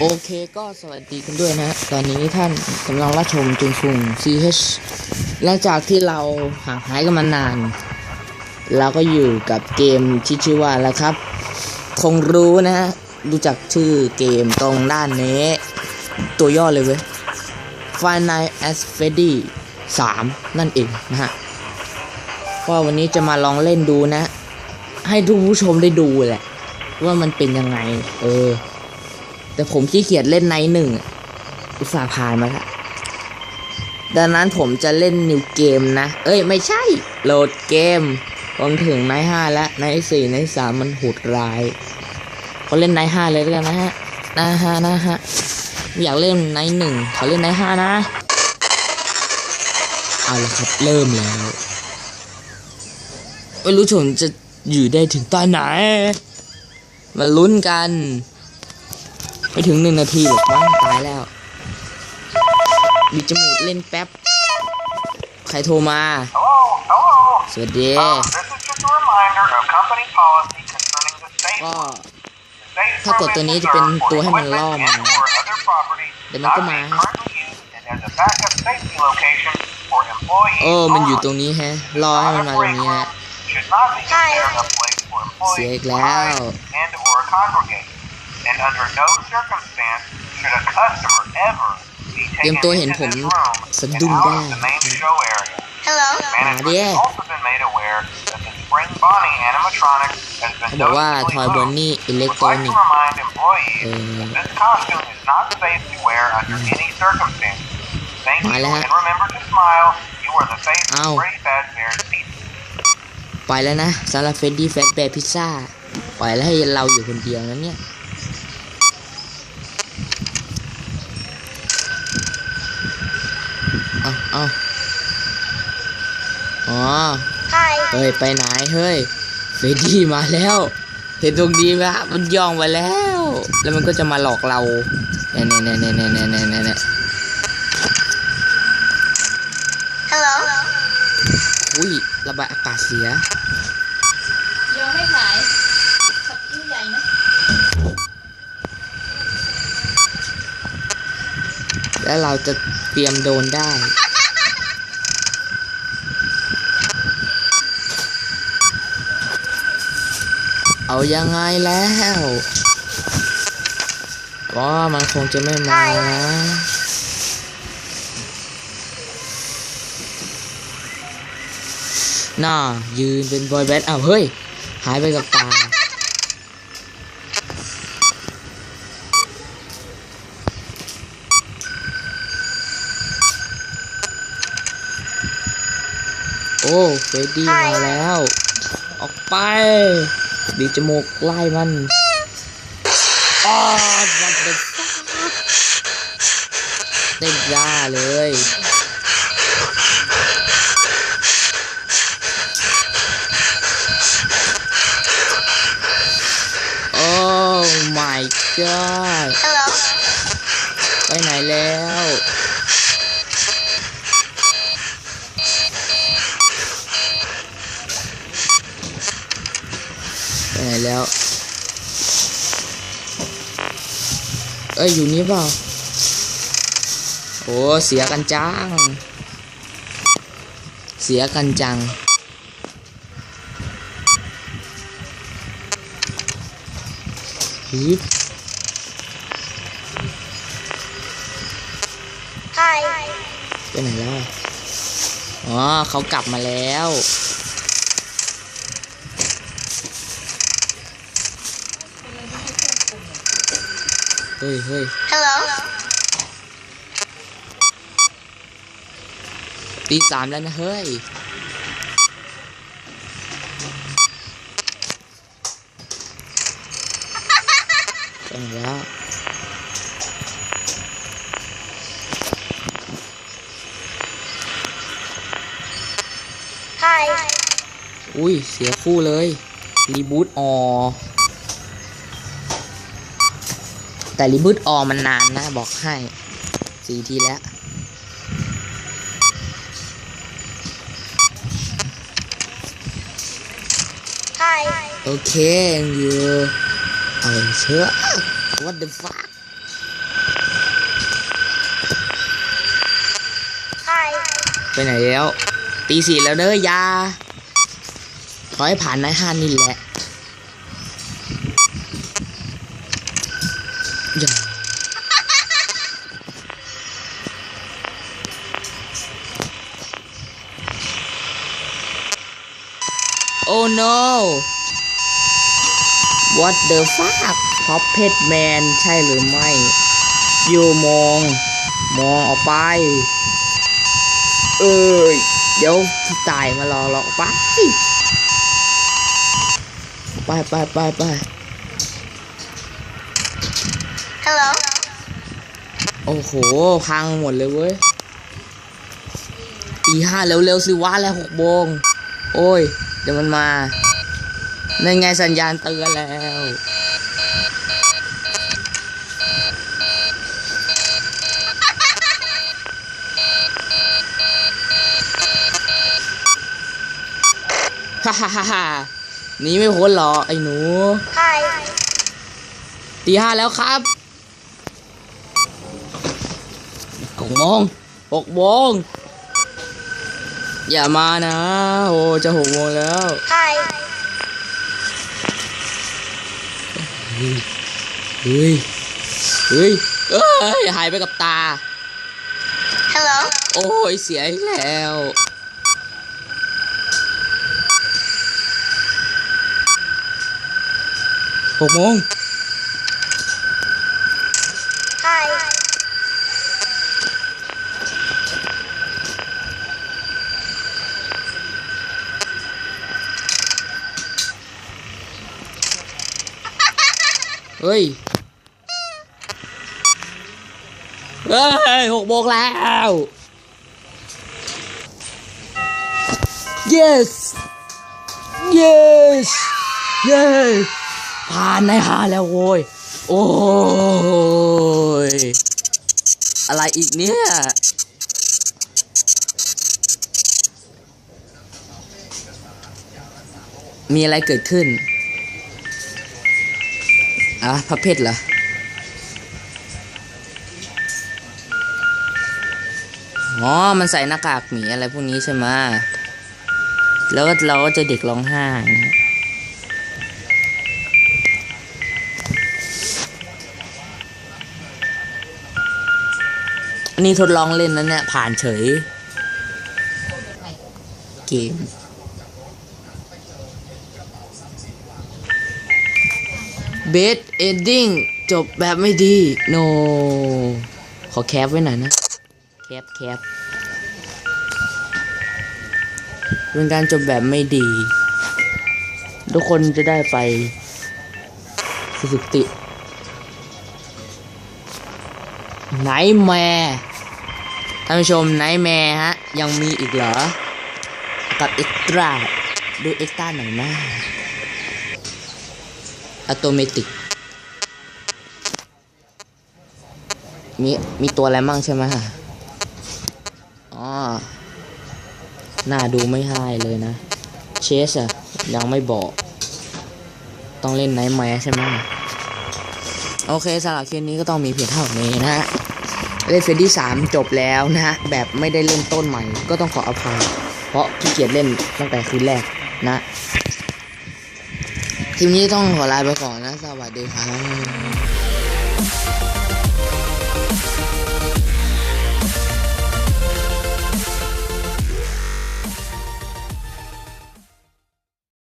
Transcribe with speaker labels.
Speaker 1: โอเคก็สวัสดีกันด้วยนะ ตอนนี้ท่านกำลังรับชมจุงฟุง CH หลังจากที่เราห่างหายกันมานาน เราก็อยู่กับเกมที่ชื่อว่าแล้วครับ คงรู้นะฮะรู้จักชื่อเกมตรงด้านนี้ ตัวย่อเลยเว้ย Five Nights at Freddy 3 นั่นเองนะฮะก็วันนี้จะมาลองเล่นดูนะ ให้ทุกผู้ชมได้ดูแหละ ว่ามันเป็นยังไง เออ แต่ผมขี้เกียจเล่นไนท์หนึ่งอุตส่าห์ผ่านมาล้วดังนั้นผมจะเล่นนิวเกมนะ เอ้ยไม่ใช่ โหลดเกมผมถึงไนท์ห้าแล้วไนท์สี่ไนท์สามมันโหดร้ายก็เล่นไนท์ห้าเลยแล้วกันนะฮะนะฮะนะฮะอยากเล่นไนท์หนึ่งขอเล่นไนท์ห้านะเอาละครับเริ่มแล้วไม่รู้ผมจะอยู่ได้ถึงตอนไหน มาลุ้นกัน ไม่ถึงหนึ่งนาทีหรอกมั้งตายแล้วบิดจมูกเล่นแป๊บ ใครโทรมา
Speaker 2: Hello, hello.
Speaker 1: สวัสดี
Speaker 2: Um, this is just a reminder of company policy concerning the safe
Speaker 1: ก็
Speaker 2: safe
Speaker 1: ถ้ากดตัวนี้จะเป็นตัวให้มันล่อมา
Speaker 2: equipment and or other property
Speaker 1: เดี๋ยวมันก็
Speaker 2: not
Speaker 1: มา
Speaker 2: being currently used and as a backup safety location for employees
Speaker 1: โอ้ มันอยู่
Speaker 2: only.
Speaker 1: ตรงนี้แฮะ รอให้มันมาตรงนี้ฮะ
Speaker 2: Should not be considered a place for
Speaker 1: เสีย
Speaker 2: employees
Speaker 1: อีก
Speaker 2: to
Speaker 1: แล้ว
Speaker 2: hide and or congregate. And under no circumstance should a customer ever be
Speaker 1: เตรียม
Speaker 2: taken
Speaker 1: ตัวเห็น
Speaker 2: into
Speaker 1: ผม
Speaker 2: this room
Speaker 1: สะ
Speaker 2: and
Speaker 1: ดุ้ง
Speaker 2: out
Speaker 1: ได้
Speaker 2: of the main show area.
Speaker 3: Hello.
Speaker 2: Management
Speaker 1: yeah.
Speaker 2: has also been made aware that the Spring Bonnie animatronics has
Speaker 1: เขา
Speaker 2: been
Speaker 1: บอกว่า
Speaker 2: noticeably
Speaker 1: ทอยบอน
Speaker 2: moved.
Speaker 1: นี่อิเล็ก
Speaker 2: Would
Speaker 1: ทรอ
Speaker 2: like
Speaker 1: นิ
Speaker 2: to
Speaker 1: กส์
Speaker 2: remind employees
Speaker 1: Uh,
Speaker 2: that this costume is not safe to wear under any circumstance. Thank you,
Speaker 1: Vale.
Speaker 2: and remember to smile. You are the face
Speaker 1: Ow.
Speaker 2: of Freddy Fazbear's Pizza.
Speaker 1: ไปแล้วนะสำหรับเฟดดี้แฟตแบร์พิซซ่าปล่อยแล้วให้เราอยู่คนเดียวนะเนี่ย เอาเอาอ๋อ
Speaker 3: Hi.
Speaker 1: เฮ้ยไปไหนเฮ้ยเฟดดี้มาแล้วเห็นตรงนี้ไหมครับมันย่องมาแล้ว แล้วมันก็จะมาหลอกเราเนี่ยเนี่ยเนี่ยเนี่ยเนี่ยเนี่ยเนี่ยเนี่ย
Speaker 3: Hello.
Speaker 1: อุ้ยระบายอากาศเสีย
Speaker 3: ยังไม่ขายขับยิ่งใหญ่นะ
Speaker 1: แล้วเราจะเตรียมโดนได้ เอายังไงแล้ว ก็มันคงจะไม่มานะน่ายืนเป็นบอยแบนด์อ้าวเฮ้ย หายไปกับตาโอ้เฟรดดี้มาแล้ว ออกไป บีบจมูกไล่มันอ้อมันเป็นเต้นย่าเลยโอ้ my god
Speaker 3: Hello.
Speaker 1: ไปไหนแล้ว แล้ว เอ้ย อยู่นี่เปล่า โอ้ เสียกันจัง เสียกันจังฮึบ
Speaker 3: Hi.
Speaker 1: ไปไหนแล้วอะอ๋อเขากลับมาแล้ว เฮ้ยเฮ้ย
Speaker 3: Hello.
Speaker 1: ตีสามแล้วนะเฮ้ยไปไหนแล้ว
Speaker 3: Hi.
Speaker 1: อุ้ย เสียคู่เลย รีบูตออ แต่ริบุตออมันนานนะ บอกให้สี่ทีแล้วโอเคอยู่เอาเชื่อ what the fuck ไปไหนแล้ว ตีสี่แล้วเด้อยาขอให้ผ่านในห้านี่แหละ โอ้ no what the fuck พ็อปเพชแมนใช่หรือไม่ อยู่มอง มองออกไป เอ้ย เดี๋ยวพี่ตายมารอหรอกไป ไปไปไปไป
Speaker 3: Hello
Speaker 1: โอ้โห พังหมดเลยเว้ยตีห้าเร็วๆสิวะแล้วหกโมงโอ้ยเดี๋ยวมันมาในไงสัญญาณเตือนแล้วฮ่าฮ่าฮ่าฮ่าหนีไม่พ้นหรอ ไอ้หนู
Speaker 3: Hi
Speaker 1: ตีห้าแล้วครับหกโมงหกโมง อย่ามานะ โอ้จะหกโมงแล้ว
Speaker 3: Hi
Speaker 1: เฮ้ย เฮ้ยเอ้ย หายไปกับตา
Speaker 3: Hello
Speaker 1: โอ้ย เสียอีกแล้ว หกโมง
Speaker 3: Hi
Speaker 1: เฮ้ย เฮ้ยหกโมงแล้ว yes yes yes ผ่านในหาแล้วโว้ย โอ้ย อะไรอีกเนี่ยมีอะไรเกิดขึ้น อะพระเพชรเหรออ๋อ มันใส่หน้ากากหมีอะไรพวกนี้ใช่ไหมแล้วก็เราก็จะเด็กร้องไห้นะอันนี่ทดลองเล่นแล้วเนี่ย ผ่านเฉย เกม เบสเอนดิ้งจบแบบไม่ดี โน ขอแคปไว้หน่อยนะ แคปแคปเป็นการจบแบบไม่ดี ทุกคนจะได้ไปสุติไนแมร์ท่านผู้ชมไนแมร์ฮะ ยังมีอีกเหรอ กับเอ็กตร้าดูเอ็กตร้าหน่อยนะ อัตโนมัติมีมีตัวอะไรมั่งใช่ไหมฮะอ๋อน่าดูไม่ให้เลยนะ เชสอะยังไม่บอก ต้องเล่นไนท์แมร์ใช่ไหมโอเคสำหรับคลิปนี้ก็ต้องมีเพียงเท่านี้นะฮะเล่นเฟสที่สามจบแล้วนะฮะ แบบไม่ได้เล่นต้นใหม่ ก็ต้องขออภัยเพราะขี้เกียจเล่นตั้งแต่คืนแรกนะ คลิปนี้ต้องขอลาไปก่อนนะ สวัสดีครับ